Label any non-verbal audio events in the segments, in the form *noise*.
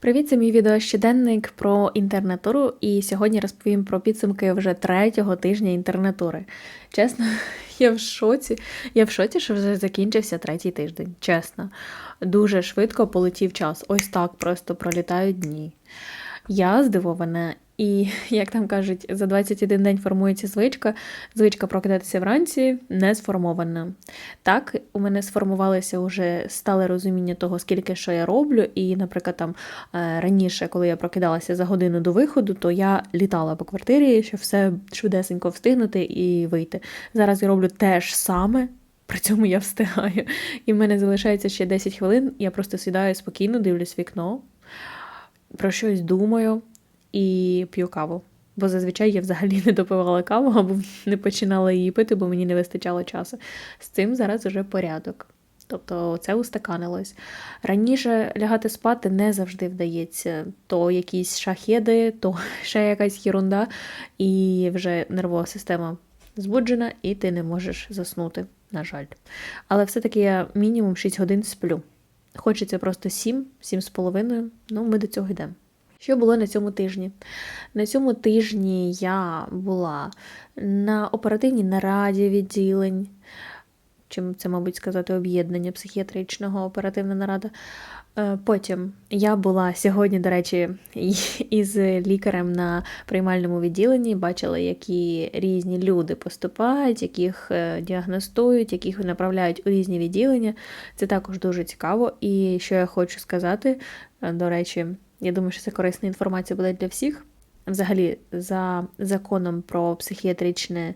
Привіт, це мій відеощоденник про інтернатуру, і сьогодні розповім про підсумки вже третього тижня інтернатури. Чесно, *laughs* я в шоці. Я в шоці, що вже закінчився третій тиждень. Чесно, дуже швидко полетів час. Ось так просто пролітають дні. Я здивована, і як там кажуть, за 21 день формується звичка. Звичка прокидатися вранці не сформована. Так, у мене сформувалося вже стале розуміння того, скільки що я роблю. І, наприклад, там е, раніше, коли я прокидалася за годину до виходу, то я літала по квартирі, щоб все швидесенько встигнути і вийти. Зараз я роблю те ж саме. При цьому я встигаю. І в мене залишається ще 10 хвилин. Я просто сідаю спокійно, дивлюсь вікно, про щось думаю і п'ю каву. Бо зазвичай я взагалі не допивала каву або не починала її пити, бо мені не вистачало часу. З цим зараз уже порядок. Тобто це устаканилось. Раніше лягати спати не завжди вдається. То якісь шахеди, то *laughs* ще якась єрунда, і вже нервова система збуджена, і ти не можеш заснути, на жаль. Але все-таки я мінімум 6 годин сплю. Хочеться просто 7, 7 з половиною. Ну, ми до цього йдемо. Що було на цьому тижні? На цьому тижні я була на оперативній нараді відділень, чим це, мабуть, сказати, об'єднання психіатричного оперативна нарада. Е, Потім я була сьогодні, до речі, із лікарем на приймальному відділенні, бачила, які різні люди поступають, яких е, діагностують, яких направляють у різні відділення. Це також дуже цікаво. І що я хочу сказати, е, до речі, я думаю, що це корисна інформація буде для всіх. Взагалі, за законом про психіатричне.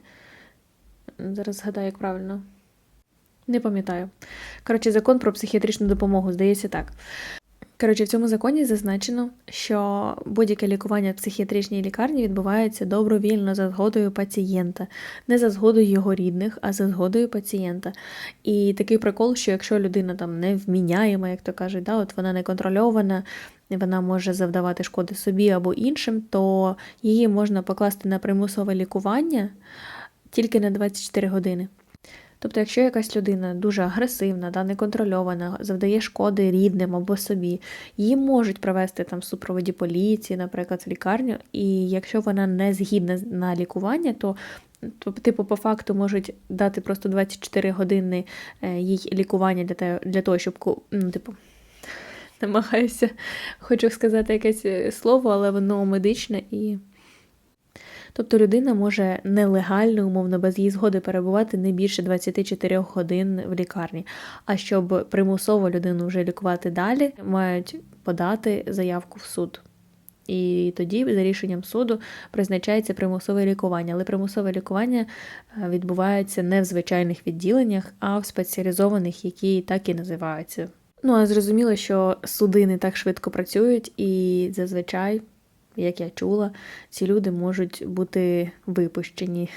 Зараз згадаю, як правильно. Не пам'ятаю. Коротше, закон про психіатричну допомогу, здається так. Коротше, в цьому законі зазначено, що будь-яке лікування в психіатричній лікарні відбувається добровільно за згодою пацієнта, не за згодою його рідних, а за згодою пацієнта. І такий прикол, що якщо людина там не вміняєма, як то кажуть, да, от вона не контрольована, вона може завдавати шкоди собі або іншим, то її можна покласти на примусове лікування тільки на 24 години. Тобто, якщо якась людина дуже агресивна, да, неконтрольована, завдає шкоди рідним або собі, її можуть привести там в супроводі поліції, наприклад, в лікарню, і якщо вона не згідна на лікування, то то, типу, по факту можуть дати просто 24 години е, їй лікування для того, для того щоб ну, типу, намагаюся, *laughs* хочу сказати якесь е, слово, але воно медичне і. Тобто людина може нелегально, умовно, без її згоди перебувати не більше 24 годин в лікарні. А щоб примусово людину вже лікувати далі, мають подати заявку в суд. І тоді, за рішенням суду, призначається примусове лікування. Але примусове лікування е, відбувається не в звичайних відділеннях, а в спеціалізованих, які так і називаються. Ну а зрозуміло, що суди не так швидко працюють, і зазвичай як я чула, ці люди можуть бути випущені.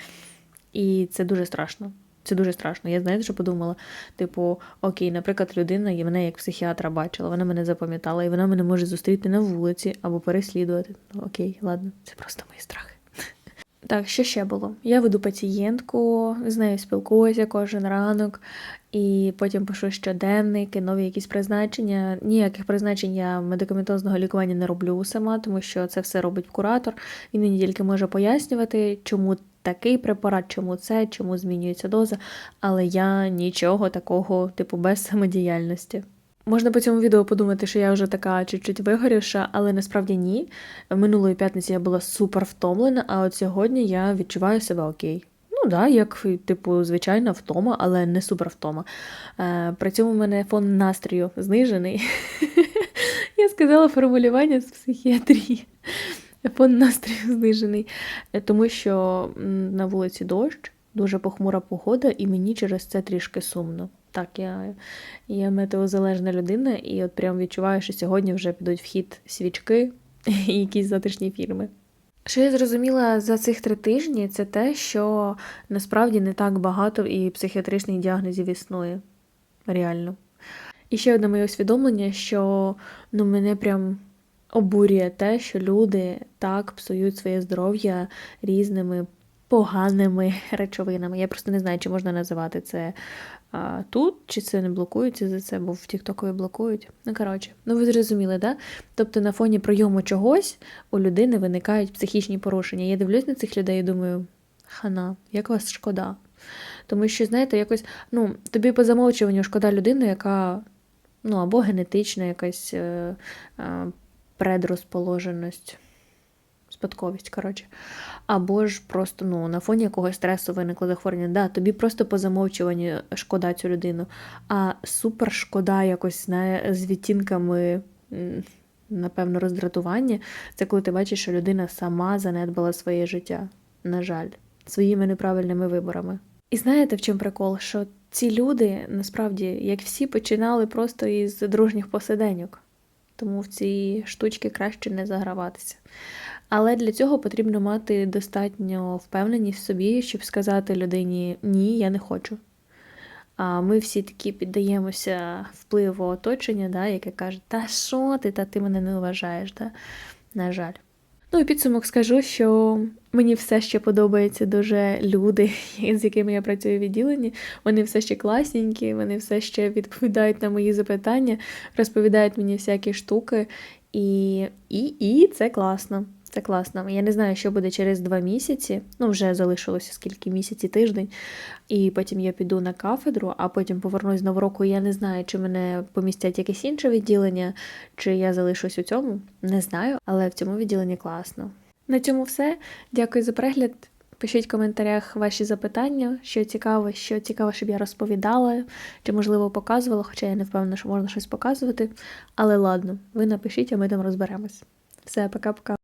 І це дуже страшно. Це дуже страшно. Я знаєте, що подумала? Типу, окей, наприклад, людина і мене як психіатра бачила, вона мене запам'ятала, і вона мене може зустріти на вулиці або переслідувати. Окей, ладно, це просто мої страхи. Так, що ще було? Я веду пацієнтку, з нею спілкуюся кожен ранок, і потім пишу щоденники, нові якісь призначення. Ніяких призначень я медикаментозного лікування не роблю сама, тому що це все робить куратор. Він мені тільки може пояснювати, чому такий препарат, чому це, чому змінюється доза, але я нічого такого, типу, без самодіяльності. Можна по цьому відео подумати, що я вже така чуть-чуть вигорівша, але насправді ні. Минулої п'ятниці я була супер втомлена, а от сьогодні я відчуваю себе окей. Ну да, як, типу, звичайна втома, але не супер втома. Е, При цьому в мене фон настрою знижений. *laughs* Я сказала формулювання з психіатрії. Фон настрою знижений, тому що на вулиці дощ, дуже похмура погода, і мені через це трішки сумно. Так, я я метеозалежна людина, і от прям відчуваю, що сьогодні вже підуть в хід свічки і якісь затишні фільми. Що я зрозуміла за цих три тижні, це те, що насправді не так багато і психіатричних діагнозів існує. Реально. І ще одне моє усвідомлення, що ну, мене прям обурює те, що люди так псують своє здоров'я різними поганими речовинами. Я просто не знаю, чи можна називати це а, тут, чи це не блокується за це, бо в Тіктокові блокують. Ну, коротше, ну ви зрозуміли, да? Тобто на фоні прийому чогось у людини виникають психічні порушення. Я дивлюсь на цих людей і думаю, хана, як вас шкода. Тому що, знаєте, якось, ну, тобі по замовчуванню шкода людини, яка ну, або генетична якась е, е, предрозположеність, спадковість, коротше. Або ж просто ну, на фоні якогось стресу виникло захворювання. Да, тобі просто по замовчуванню шкода цю людину, а супер шкода якось знає, з відтінками. Напевно, роздратування це коли ти бачиш, що людина сама занедбала своє життя, на жаль, своїми неправильними виборами. І знаєте, в чому прикол? Що ці люди насправді, як всі, починали просто із дружніх посиденьок, тому в ці штучки краще не заграватися. Але для цього потрібно мати достатньо впевненість в собі, щоб сказати людині ні, я не хочу. А ми всі такі піддаємося впливу оточення, да, яке каже, та що ти, та ти мене не вважаєш, да? на жаль. Ну і підсумок скажу, що мені все ще подобаються дуже люди, *laughs* з якими я працюю в відділенні. Вони все ще класненькі, вони все ще відповідають на мої запитання, розповідають мені всякі штуки, і, і, і це класно. Це класно. Я не знаю, що буде через два місяці. Ну, вже залишилося скільки місяці, тиждень. І потім я піду на кафедру, а потім повернусь з нового року. Я не знаю, чи мене помістять якесь інше відділення, чи я залишусь у цьому. Не знаю, але в цьому відділенні класно. На цьому все. Дякую за перегляд. Пишіть в коментарях ваші запитання, що цікаво, що цікаво, щоб я розповідала, чи, можливо, показувала, хоча я не впевнена, що можна щось показувати. Але ладно, ви напишіть, а ми там розберемось. Все, пока-пока.